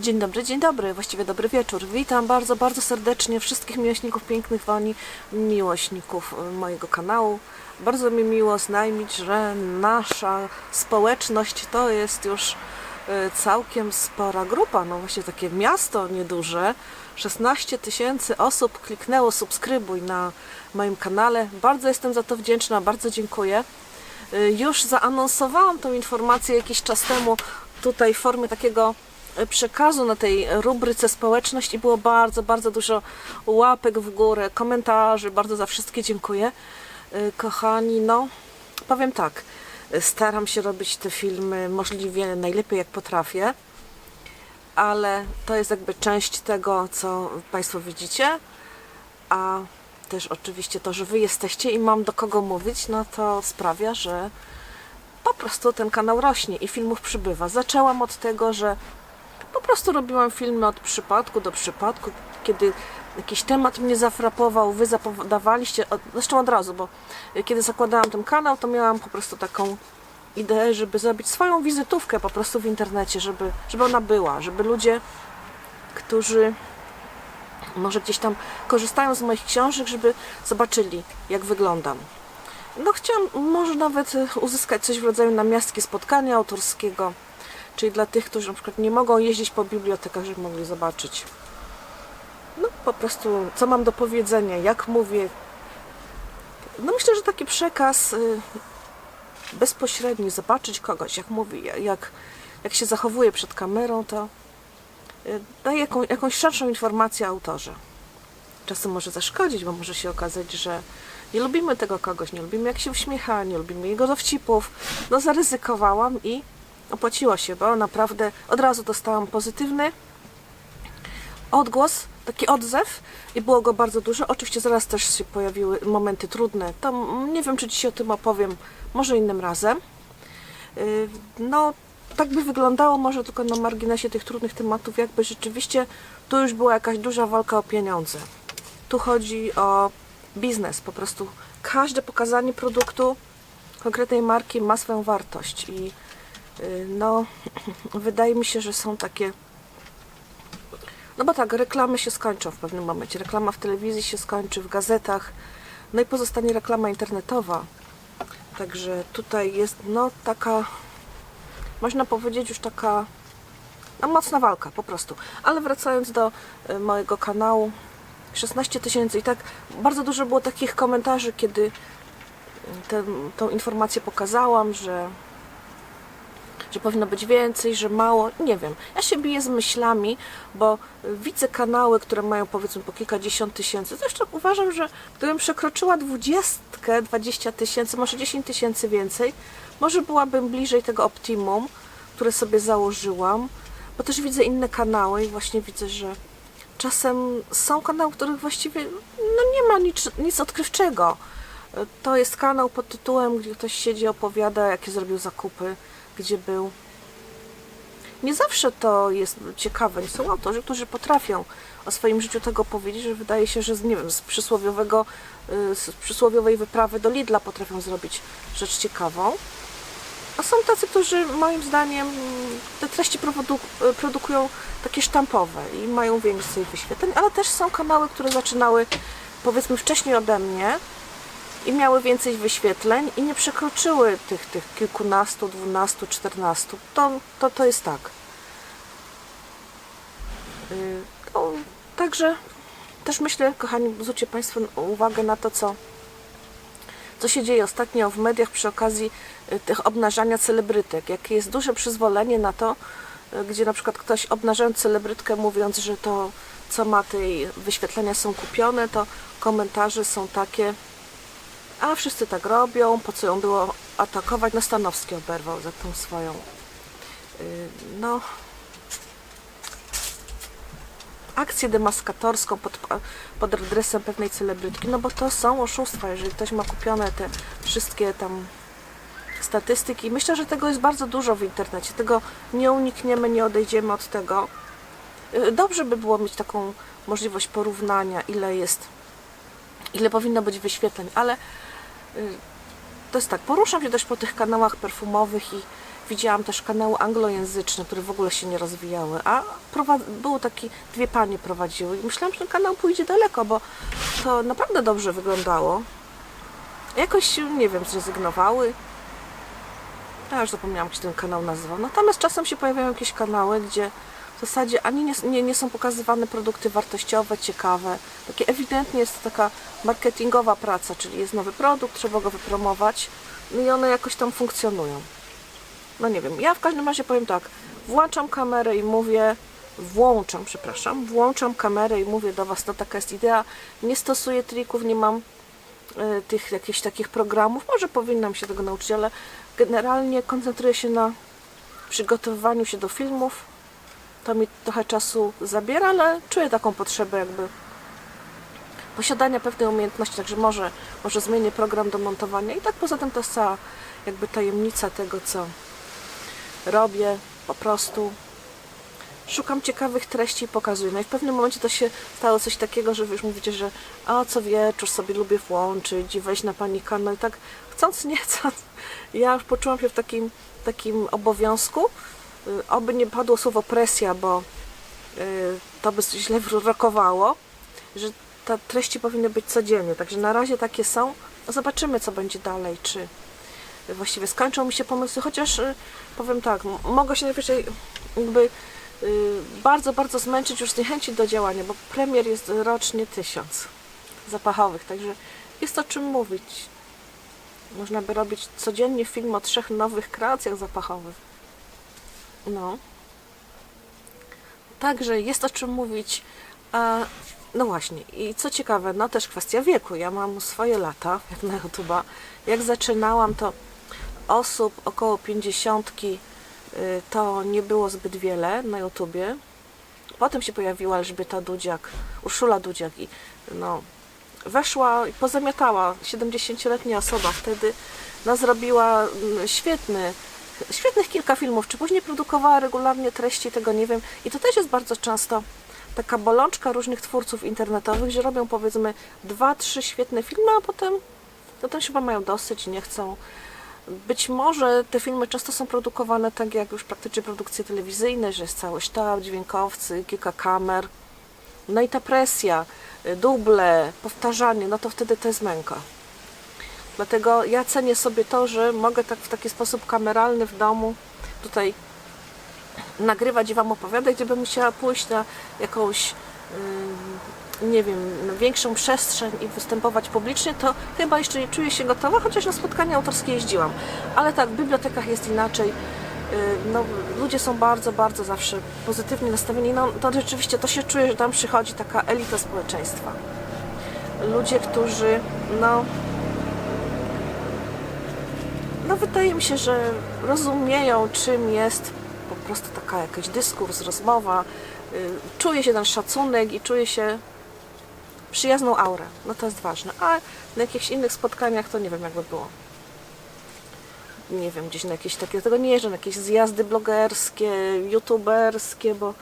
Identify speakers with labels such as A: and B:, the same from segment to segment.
A: Dzień dobry, dzień dobry, właściwie dobry wieczór. Witam bardzo, bardzo serdecznie wszystkich miłośników pięknych woni, miłośników y, mojego kanału. Bardzo mi miło znajmić, że nasza społeczność to jest już y, całkiem spora grupa, no właśnie takie miasto nieduże. 16 tysięcy osób kliknęło subskrybuj na moim kanale. Bardzo jestem za to wdzięczna, bardzo dziękuję. Y, Już zaanonsowałam tą informację jakiś czas temu tutaj w formie takiego przekazu na tej rubryce społeczność i było bardzo, bardzo dużo łapek w górę, komentarzy, bardzo za wszystkie dziękuję. Y, Kochani, no powiem tak, staram się robić te filmy możliwie najlepiej jak potrafię, ale to jest jakby część tego, co Państwo widzicie, a też oczywiście to, że Wy jesteście i mam do kogo mówić, no to sprawia, że po prostu ten kanał rośnie i filmów przybywa. Zaczęłam od tego, że po prostu robiłam filmy od przypadku do przypadku, kiedy jakiś temat mnie zafrapował, wy zapodawaliście, od- zresztą od razu, bo kiedy zakładałam ten kanał, to miałam po prostu taką ideę, żeby zrobić swoją wizytówkę po prostu w internecie, żeby, żeby ona była, żeby ludzie, którzy może gdzieś tam korzystają z moich książek, żeby zobaczyli, jak wyglądam. No chciałam może nawet uzyskać coś w rodzaju namiastki spotkania autorskiego, czyli dla tych, którzy na przykład nie mogą jeździć po bibliotekach, żeby mogli zobaczyć. No po prostu, co mam do powiedzenia, jak mówię. No myślę, że taki przekaz y, bezpośredni, zobaczyć kogoś, jak mówi, jak, jak się zachowuje przed kamerą, to y, daje jaką, jakąś szerszą informację autorze. Czasem może zaszkodzić, bo może się okazać, że nie lubimy tego kogoś, nie lubimy jak się uśmiecha, nie lubimy jego dowcipów. No zaryzykowałam i opłaciło się, bo naprawdę od razu dostałam pozytywny odgłos, taki odzew i było go bardzo dużo. Oczywiście zaraz też się pojawiły momenty trudne. To nie wiem, czy dzisiaj o tym opowiem, może innym razem. Yy, No, tak by wyglądało może tylko na marginesie tych trudnych tematów, jakby rzeczywiście tu już była jakaś duża walka o pieniądze. Tu chodzi o biznes, po prostu każde pokazanie produktu konkretnej marki ma swoją wartość i no, wydaje mi się, że są takie no bo tak, reklamy się skończą w pewnym momencie. Reklama w telewizji się skończy, w gazetach. No i pozostanie reklama internetowa. Także tutaj jest no taka, można powiedzieć już taka no, mocna walka po prostu. Ale wracając do y, mojego kanału, 16 tysięcy i tak bardzo dużo było takich komentarzy, kiedy y, tę tą informację pokazałam, że że powinno być więcej, że mało. Nie wiem. Ja się biję z myślami, bo widzę kanały, które mają powiedzmy po kilkadziesiąt tysięcy. Zresztą uważam, że gdybym przekroczyła dwudziestkę, 20 tysięcy, może 10 tysięcy więcej, może byłabym bliżej tego optimum, które sobie założyłam, bo też widzę inne kanały i właśnie widzę, że czasem są kanały, których właściwie no nie ma nic, nic odkrywczego. To jest kanał pod tytułem, gdzie ktoś siedzi, opowiada, jakie zrobił zakupy, gdzie był. Nie zawsze to jest ciekawe. Są autorzy, którzy potrafią o swoim życiu tego powiedzieć, że wydaje się, że z, nie wiem, z przysłowiowego, y, z przysłowiowej wyprawy do Lidla potrafią zrobić rzecz ciekawą. A są tacy, którzy moim zdaniem te treści produ- produkują takie sztampowe i mają więcej wyświetleń, ale też są kanały, które zaczynały powiedzmy wcześniej ode mnie i miały więcej wyświetleń i nie przekroczyły tych, tych kilkunastu, dwunastu, czternastu. To, to, to jest tak. Yy, No, także też myślę, kochani, zwróćcie Państwo uwagę na to, co, co się dzieje ostatnio w mediach przy okazji y, tych obnażania celebrytek. Jakie jest duże przyzwolenie na to, y, gdzie na przykład ktoś obnażając celebrytkę, mówiąc, że to, co ma tej wyświetlenia są kupione, to komentarze są takie, a wszyscy tak robią, po co ją było atakować? No Stanowski oberwał za tą swoją yy, no akcję demaskatorską pod, pod adresem pewnej celebrytki, no bo to są oszustwa, jeżeli ktoś ma kupione te wszystkie tam statystyki. Myślę, że tego jest bardzo dużo w internecie, tego nie unikniemy, nie odejdziemy od tego. Yy, Dobrze by było mieć taką możliwość porównania, ile jest, ile powinno być wyświetleń, ale y, to jest tak, poruszam się też po tych kanałach perfumowych i widziałam też kanały anglojęzyczne, które w ogóle się nie rozwijały, a było taki, dwie panie prowadziły i myślałam, że ten kanał pójdzie daleko, bo to naprawdę dobrze wyglądało. Jakoś, nie wiem, zrezygnowały. Ja już zapomniałam, jak się ten kanał nazywał. Natomiast czasem się pojawiają jakieś kanały, gdzie zasadzie ani nie, nie, nie są pokazywane produkty wartościowe, ciekawe. Takie ewidentnie jest taka marketingowa praca, czyli jest nowy produkt, trzeba go wypromować no i one jakoś tam funkcjonują. No nie wiem, ja w każdym razie powiem tak, włączam kamerę i mówię, włączam, przepraszam, włączam kamerę i mówię do Was, to taka jest idea, nie stosuję trików, nie mam e, tych jakichś takich programów, może powinnam się tego nauczyć, ale generalnie koncentruję się na przygotowywaniu się do filmów. To mi trochę czasu zabiera, ale czuję taką potrzebę jakby posiadania pewnej umiejętności, także może, może zmienię program do montowania i tak poza tym to jest cała jakby tajemnica tego, co robię, po prostu szukam ciekawych treści i pokazuję. No i w pewnym momencie to się stało coś takiego, że wy już mówicie, że a co wieczór sobie lubię włączyć i wejść na pani kanał i tak chcąc nie chcąc, ja już poczułam się w takim, takim obowiązku. Y, Oby nie padło słowo presja, bo y, to by źle wyrokowało, że te treści powinny być codziennie. Także na razie takie są. Zobaczymy, co będzie dalej, czy właściwie skończą mi się pomysły, chociaż y, powiem tak, mogę się najwyżej jakby bardzo, bardzo zmęczyć, już zniechęcić do działania, bo premier jest rocznie tysiąc zapachowych, także jest o czym mówić. Można by robić codziennie film o trzech nowych kreacjach zapachowych. No. Także jest o czym mówić. No właśnie, i co ciekawe, no też kwestia wieku. Ja mam swoje lata, jak na YouTube'a. Jak zaczynałam, to osób około 50 to nie było zbyt wiele na YouTubie. Potem się pojawiła Elżbieta Dudziak, Urszula Dudziak i no, weszła i pozamiatała 70-letnia osoba wtedy, no, zrobiła mm, świetny, świetnych kilka filmów, czy później produkowała regularnie treści, tego nie wiem. I to też jest bardzo często taka bolączka różnych twórców internetowych, że robią powiedzmy dwa, trzy świetne filmy, a potem, potem chyba mają dosyć, nie chcą. Być może te filmy często są produkowane tak jak już praktycznie produkcje telewizyjne, że jest cały sztab, dźwiękowcy, kilka kamer. No i ta presja, y, duble, powtarzanie, no to wtedy to jest męka. Dlatego ja cenię sobie to, że mogę tak w taki sposób kameralny w domu tutaj nagrywać i Wam opowiadać, gdybym musiała pójść na jakąś, nie wiem, większą przestrzeń i występować publicznie, to chyba jeszcze nie czuję się gotowa, chociaż na spotkania autorskie jeździłam. Ale tak, w bibliotekach jest inaczej. No, ludzie są bardzo, bardzo zawsze pozytywnie nastawieni. No, to rzeczywiście to się czuje, że tam przychodzi taka elita społeczeństwa. Ludzie, którzy, no, no wydaje mi się, że rozumieją, czym jest po prostu taka jakaś dyskurs, rozmowa. Y, Czuje się ten szacunek i czuje się przyjazną aurę. No to jest ważne. A na jakichś innych spotkaniach to nie wiem, jakby było. Nie wiem, gdzieś na jakieś takie, tego nie jeżdżę, na jakieś zjazdy blogerskie, youtuberskie, bo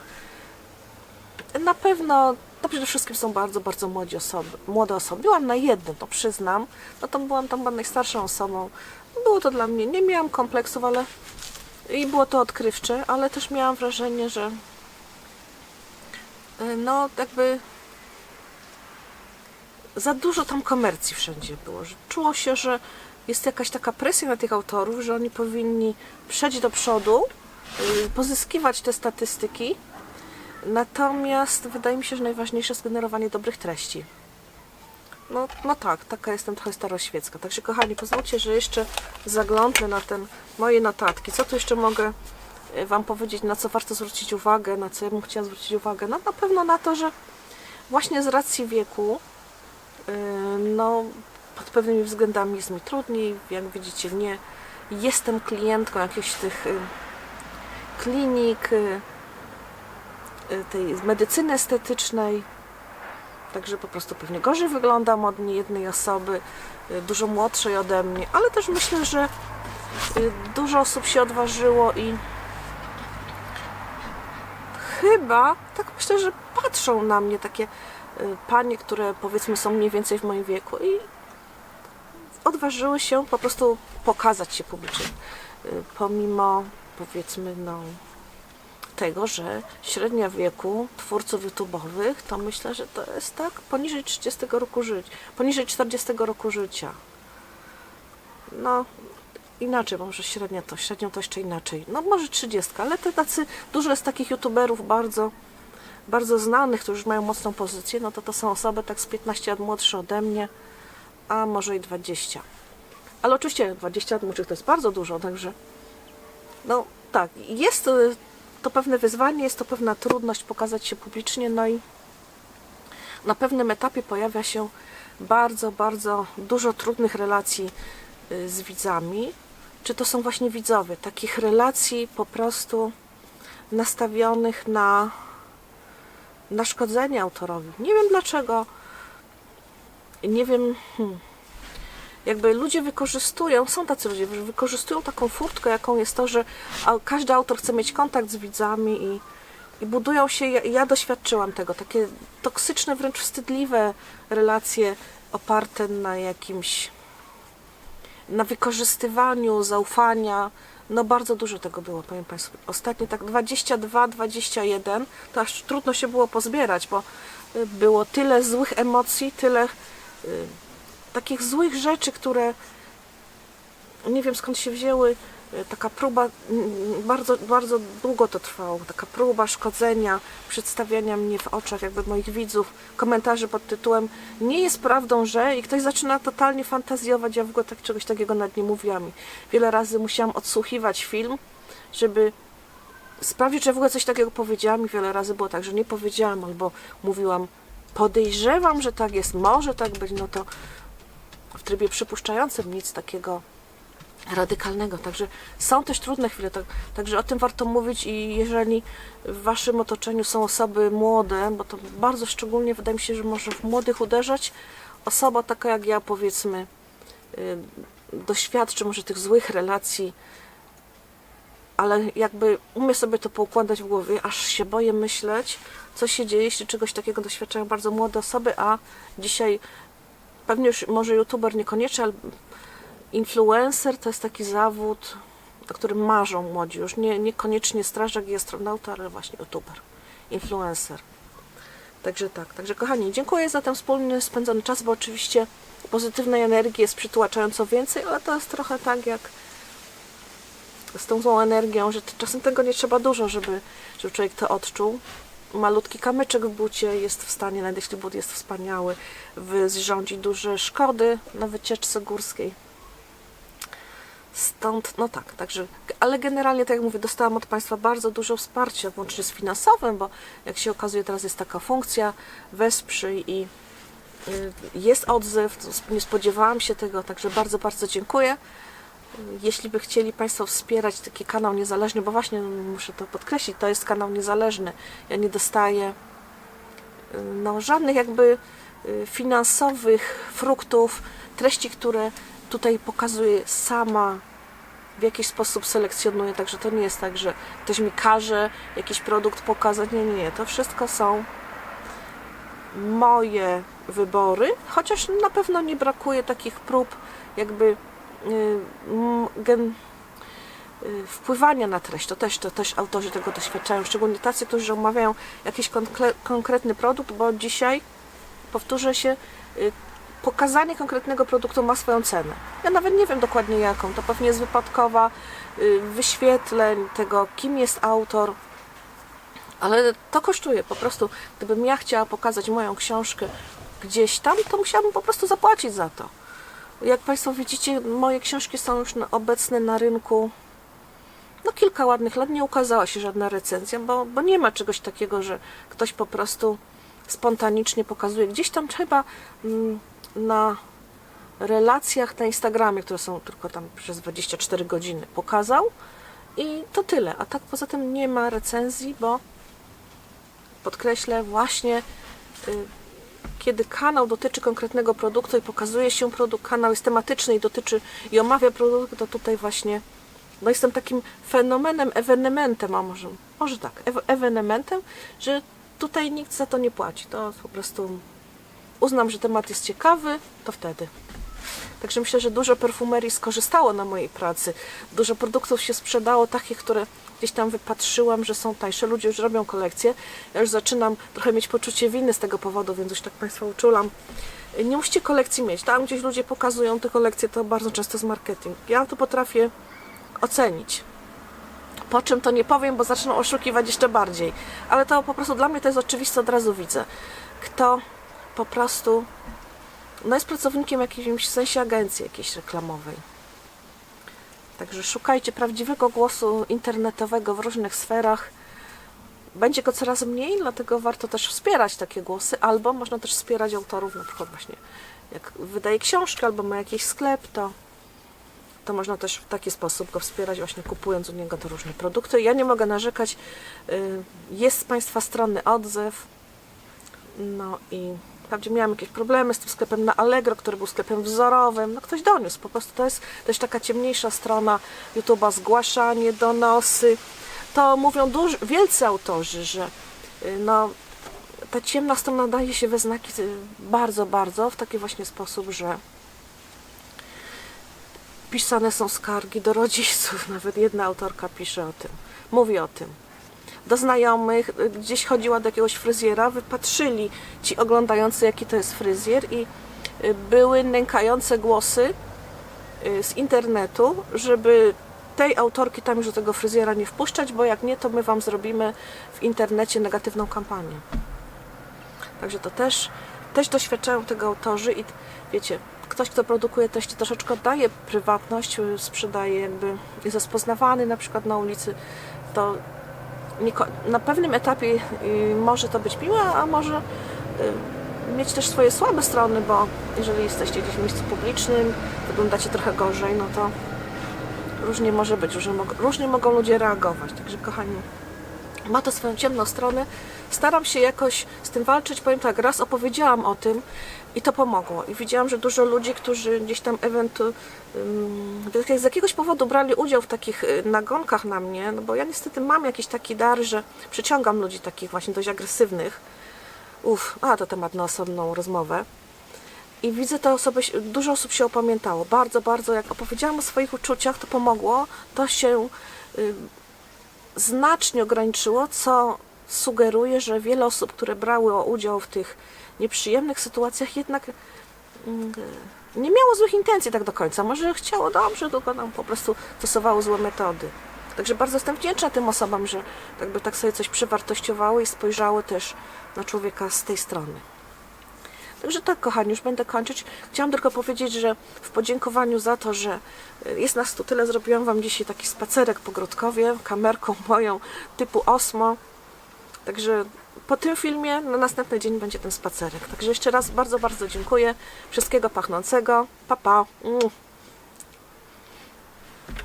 A: na pewno to przede wszystkim są bardzo, bardzo młodzi osoby, młode osoby. Byłam na jednym, to przyznam. No to byłam tam chyba najstarszą osobą. Było to dla mnie, nie miałam kompleksów, ale i było to odkrywcze, ale też miałam wrażenie, że y, no jakby za dużo tam komercji wszędzie było, czuło się, że jest jakaś taka presja na tych autorów, że oni powinni przejść do przodu, y, pozyskiwać te statystyki, natomiast wydaje mi się, że najważniejsze jest generowanie dobrych treści. No, no tak, taka jestem trochę staroświecka. Także kochani, pozwólcie, że jeszcze zaglądnę na ten moje notatki. Co tu jeszcze mogę y, Wam powiedzieć, na co warto zwrócić uwagę, na co ja bym chciała zwrócić uwagę? No na pewno na to, że właśnie z racji wieku, yy, no pod pewnymi względami jest mi trudniej. Jak widzicie, nie jestem klientką jakichś tych y, klinik, tej medycyny estetycznej. Także po prostu pewnie gorzej wyglądam od niejednej osoby, y, dużo młodszej ode mnie, ale też myślę, że y, dużo osób się odważyło i chyba, tak myślę, że patrzą na mnie takie y, panie, które powiedzmy są mniej więcej w moim wieku i odważyły się po prostu pokazać się publicznie. y, pomimo powiedzmy no tego, że średnia wieku twórców YouTube'owych to myślę, że to jest tak poniżej 30 roku życia, poniżej 40 roku życia. No, inaczej, może średnia to, średnią to jeszcze inaczej. No może 30, ale te tacy, dużo jest takich YouTuberów bardzo, bardzo znanych, którzy już mają mocną pozycję, no to to są osoby tak z 15 lat młodsze ode mnie, a może i 20. Ale oczywiście 20 lat młodszych to jest bardzo dużo, także no tak, jest y, to pewne wyzwanie, jest to pewna trudność pokazać się publicznie, no i na pewnym etapie pojawia się bardzo, bardzo dużo trudnych relacji y, z widzami. Czy to są właśnie widzowie? Takich relacji po prostu nastawionych na, na szkodzenie autorowi. Nie wiem dlaczego. Nie wiem. Hmm. Jakby ludzie wykorzystują, są tacy ludzie, że wykorzystują taką furtkę, jaką jest to, że każdy autor chce mieć kontakt z widzami i, i budują się, ja, ja doświadczyłam tego, takie toksyczne, wręcz wstydliwe relacje oparte na jakimś, na wykorzystywaniu zaufania. No bardzo dużo tego było, powiem Państwu. Ostatnie tak 22, 21, to aż trudno się było pozbierać, bo y, było tyle złych emocji, tyle y, takich złych rzeczy, które nie wiem skąd się wzięły, e, taka próba, bardzo, bardzo długo to trwało, taka próba szkodzenia, przedstawiania mnie w oczach jakby moich widzów, komentarzy pod tytułem nie jest prawdą, że i ktoś zaczyna totalnie fantazjować, ja w ogóle tak, czegoś takiego nad nie mówiłam. Wiele razy musiałam odsłuchiwać film, żeby sprawdzić, że w ogóle coś takiego powiedziałam i wiele razy było tak, że nie powiedziałam albo mówiłam podejrzewam, że tak jest, może tak być, no to w trybie przypuszczającym nic takiego radykalnego. Także są też trudne chwile, tak, także o tym warto mówić i jeżeli w Waszym otoczeniu są osoby młode, bo to bardzo szczególnie wydaje mi się, że może w młodych uderzać, osoba taka jak ja powiedzmy doświadczy może tych złych relacji, ale jakby umie sobie to poukładać w głowie, aż się boję myśleć, co się dzieje, jeśli czegoś takiego doświadczają bardzo młode osoby, a dzisiaj pewnie już może youtuber niekoniecznie, ale influencer to jest taki zawód, o którym marzą młodzi. Już nie, niekoniecznie strażak i astronauta, ale właśnie youtuber, influencer. Także tak, także kochani, dziękuję za ten wspólny spędzony czas, bo oczywiście pozytywnej energii jest przytłaczająco więcej, ale to jest trochę tak jak z tą złą energią, że czasem tego nie trzeba dużo, żeby, żeby człowiek to odczuł. Malutki kamyczek w bucie jest w stanie, nawet jeśli but jest wspaniały, wyrządzić duże szkody na wycieczce górskiej. Stąd, no tak, także, ale generalnie, tak jak mówię, dostałam od Państwa bardzo dużo wsparcia, włącznie z finansowym, bo jak się okazuje, teraz jest taka funkcja wesprzyj i y, jest odzew, nie spodziewałam się tego, także bardzo, bardzo dziękuję. Jeśli by chcieli Państwo wspierać taki kanał niezależny, bo właśnie muszę to podkreślić, to jest kanał niezależny. Ja nie dostaję no, żadnych jakby y, finansowych fruktów, treści, które tutaj pokazuję sama, w jakiś sposób selekcjonuję, także to nie jest tak, że ktoś mi każe jakiś produkt pokazać. Nie, nie, nie. To wszystko są moje wybory, chociaż na pewno nie brakuje takich prób jakby wpływania na treść. To też, to też autorzy tego doświadczają, szczególnie tacy, którzy omawiają jakiś konkre, konkretny produkt, bo dzisiaj powtórzę się, y, pokazanie konkretnego produktu ma swoją cenę. Ja nawet nie wiem dokładnie jaką. To pewnie jest wypadkowa y, wyświetleń tego, kim jest autor. Ale to kosztuje po prostu. Gdybym ja chciała pokazać moją książkę gdzieś tam, to musiałabym po prostu zapłacić za to. Jak Państwo widzicie, moje książki są już obecne na rynku no kilka ładnych lat. Nie ukazała się żadna recenzja, bo, bo nie ma czegoś takiego, że ktoś po prostu spontanicznie pokazuje. Gdzieś tam trzeba mm, na relacjach na Instagramie, które są tylko tam przez 24 godziny, pokazał i to tyle. A tak poza tym nie ma recenzji, bo podkreślę właśnie y, kiedy kanał dotyczy konkretnego produktu i pokazuje się produkt, kanał jest tematyczny i dotyczy i omawia produkt, to tutaj właśnie no jestem takim fenomenem, ewenementem, a może, może tak, ew- ewenementem, że tutaj nikt za to nie płaci. To po prostu uznam, że temat jest ciekawy, to wtedy. Także myślę, że dużo perfumerii skorzystało na mojej pracy. Dużo produktów się sprzedało, takich, które gdzieś tam wypatrzyłam, że są tańsze. Ludzie już robią kolekcje. Ja już zaczynam trochę mieć poczucie winy z tego powodu, więc już tak Państwa uczulam. Nie musicie kolekcji mieć. Tam gdzieś ludzie pokazują te kolekcje, to bardzo często jest marketing. Ja to potrafię ocenić. Po czym to nie powiem, bo zaczną oszukiwać jeszcze bardziej. Ale to po prostu dla mnie to jest oczywiste, od razu widzę. Kto po prostu no jest pracownikiem jakimś w sensie agencji jakiejś reklamowej. Także szukajcie prawdziwego głosu internetowego w różnych sferach. Będzie go coraz mniej, dlatego warto też wspierać takie głosy, albo można też wspierać autorów, na przykład właśnie jak wydaje książkę albo ma jakiś sklep, to to można też w taki sposób go wspierać, właśnie kupując u niego te różne produkty. Ja nie mogę narzekać. y, Jest z Państwa strony odzew. No i wprawdzie miałam jakieś problemy z tym sklepem na Allegro, który był sklepem wzorowym. No ktoś doniósł. Po prostu to jest też taka ciemniejsza strona YouTube'a, zgłaszanie, donosy. To mówią duży, wielcy autorzy, że y, no, ta ciemna strona daje się we znaki y, bardzo, bardzo w taki właśnie sposób, że pisane są skargi do rodziców. Nawet jedna autorka pisze o tym, mówi o tym. Do znajomych, y, gdzieś chodziła do jakiegoś fryzjera, wypatrzyli ci oglądający, jaki to jest fryzjer, i y, były nękające głosy y, z internetu, żeby tej autorki tam już do tego fryzjera nie wpuszczać, bo jak nie, to my wam zrobimy w internecie negatywną kampanię. Także to też, też doświadczają tego autorzy i wiecie, ktoś, kto produkuje treści, troszeczkę oddaje prywatność, sprzedaje jakby, jest rozpoznawany na przykład na ulicy, to na pewnym etapie y, może to być miłe, a może y, mieć też swoje słabe strony, bo jeżeli jesteście gdzieś w miejscu publicznym, wyglądacie trochę gorzej, no to różnie może być, różnie, różnie mogą ludzie reagować. Także kochani, ma to swoją ciemną stronę. Staram się jakoś z tym walczyć. Powiem tak, raz opowiedziałam o tym i to pomogło. I widziałam, że dużo ludzi, którzy gdzieś tam ewentu z jakiegoś powodu brali udział w takich y, nagonkach na mnie, no bo ja niestety mam jakiś taki dar, że przyciągam ludzi takich właśnie dość agresywnych. Uff, a to temat na osobną rozmowę. I widzę te osoby, dużo osób się opamiętało. Bardzo, bardzo. Jak opowiedziałam o swoich uczuciach, to pomogło. To się y, znacznie ograniczyło, co sugeruje, że wiele osób, które brały udział w tych nieprzyjemnych sytuacjach, jednak mm, nie miało złych intencji tak do końca. Może chciało dobrze, tylko nam po prostu stosowało złe metody. Także bardzo jestem wdzięczna tym osobom, że jakby tak sobie coś przewartościowały i spojrzały też na człowieka z tej strony. Także tak, kochani, już będę kończyć. Chciałam tylko powiedzieć, że w podziękowaniu za to, że y, jest nas tu tyle, zrobiłam Wam dzisiaj taki spacerek po Grodkowie, kamerką moją typu Osmo. Także po tym filmie na następny dzień będzie ten spacerek. Także jeszcze raz bardzo, bardzo dziękuję. Wszystkiego pachnącego. Pa, pa.